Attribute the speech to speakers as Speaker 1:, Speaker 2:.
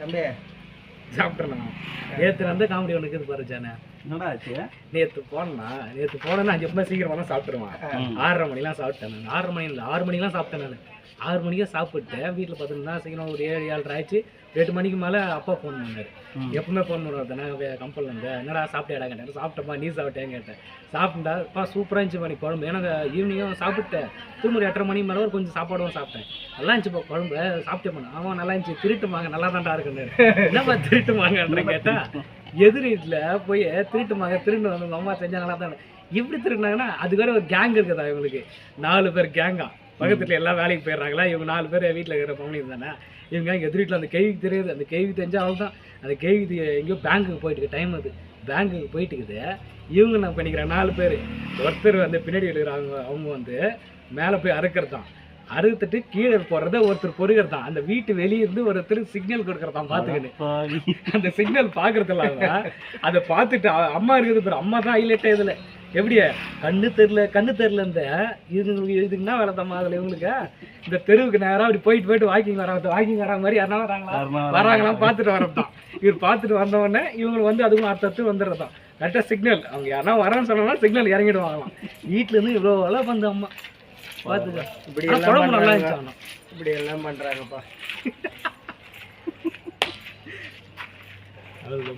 Speaker 1: தம்பி.
Speaker 2: சாப்பிட்றலாம் நேற்று காமெடி ஒன்று இருக்குது பாரு ஜானே.
Speaker 3: என்னடா ஆச்சு?
Speaker 2: நேற்று போனேன்னா நேற்று போனேன்னா அஞ்சு எப்பவுமே சீக்கிரமாக தான் சாப்பிட்டுருவான். ஆறரை மணிலாம் சாப்பிட்டேன் நான். ஆறரை மணி இல்லை ஆறு மணிலாம் சாப்பிட்டேன் நான். ஆறு மணிக்கே சாப்பிட்டு வீட்டில் பார்த்துருந்தா சீக்கிரம் ஒரு ஏழு ஏழரை ஆயிடுச்சு. எட்டு மணிக்கு மேலே அப்பா ஃபோன் பண்ணாரு. எப்பவுமே ஃபோன் பண்ணுவார் தானே கம்பெனில் இருந்து என்னடா சாப்பிட்டியாடா? கேட்டேன் சாப்பிட்டப்பா நீ சாப்பிட்டேன்னு கேட்டேன். சாப்பிட்டா அப்பா சூப்பராக இருந்துச்சு பண்ணி குழம்பு எனக்கு ஈவினிங்கும் சாப்பிட்டேன். திரும்ப ஒரு எட்டரை மணி மேலே ஒரு கொஞ்சம் சாப்பாடும் சாப்பிட்டேன். நல்லா இருந்துச்சுப்பா குழம்பு. சாப்பிட்டே பண்ண ஆமாம் நல்லா இருந்துச்சு. திருட்டுமாங்க நல்லா தான்டா இருக்குன்னு என்னப்பா திருட்டுமாங்கன்ற கேட்டா எதிர் வீட்டில் போய் திருட்டுமாங்க திருட்டு வந்து அம்மா செஞ்சா நல்லா தான் எப்படி திருடினாங்கன்னா அது வேற ஒரு கேங் இருக்குதா இவங்களுக்கு. நாலு பேர் கேங்கா பக்கத்துல எல்லாம் வேலைக்கு போயிடுறாங்களா? இவங்க நாலு பேர் வீட்டில் இருக்கிற பவுனி தானே? இவங்க எதிர் வீட்டில் அந்த கேள்வி தெரியுது. அந்த கேள்வி தெரிஞ்சா அவள் தான் அந்த கேள்வி எங்கேயோ பேங்க்குக்கு போயிட்டு டைம் அது. பேங்க்குக்கு போயிட்டு இருக்குது. இவங்க என்ன பண்ணிக்கிறேன் நாலு பேர். ஒருத்தர் வந்து பின்னாடி இருக்கிறாங்க அவங்க வந்து மேலே போய் அறுக்கிறது தான் அறுத்துட்டு கீழே போடுறத ஒருத்தர் பொறுக்கிறது? தான் அந்த வீட்டு வெளியே இருந்து ஒருத்தர் சிக்னல் கொடுக்கறதான் பார்த்துக்கிட்டு
Speaker 3: பாவி.
Speaker 2: அந்த சிக்னல் பார்க்கறது இல்லாம அதை பார்த்துட்டு அம்மா இருக்குது பாரு அம்மா தான் ஹைலைட்டே இதில். எப்படியா? கண்ணு தெரியல கண்ணு தெரியல இந்த. இதுங்களுக்கு இதுக்கு என்ன வேலை தம்மா அதில் இவங்களுக்கு. இந்த தெருவுக்கு நேரா அப்படி போயிட்டு போயிட்டு வாக்கிங் வர வாக்கிங் வர மாதிரி யாருனா வராங்களா? வராங்களா? பார்த்துட்டு வரதான் இவர் பார்த்துட்டு வந்த உடனே இவங்களுக்கு வந்து அதுவும் அடுத்தடுத்து வந்துடுறதான் கரெக்டாக சிக்னல் அவங்க யாரா வரான்னு சொன்னா சிக்னல் இறங்கிடுவாங்களாம். வீட்டுல இருந்து இவ்வளோ வேலை பண்ண அம்மா. பார்த்துக்க
Speaker 1: இப்படி எல்லாம்
Speaker 2: நல்லா இருந்துச்சு.
Speaker 1: இப்படி எல்லாம் பண்றாங்கப்பா.
Speaker 2: அதுக்கு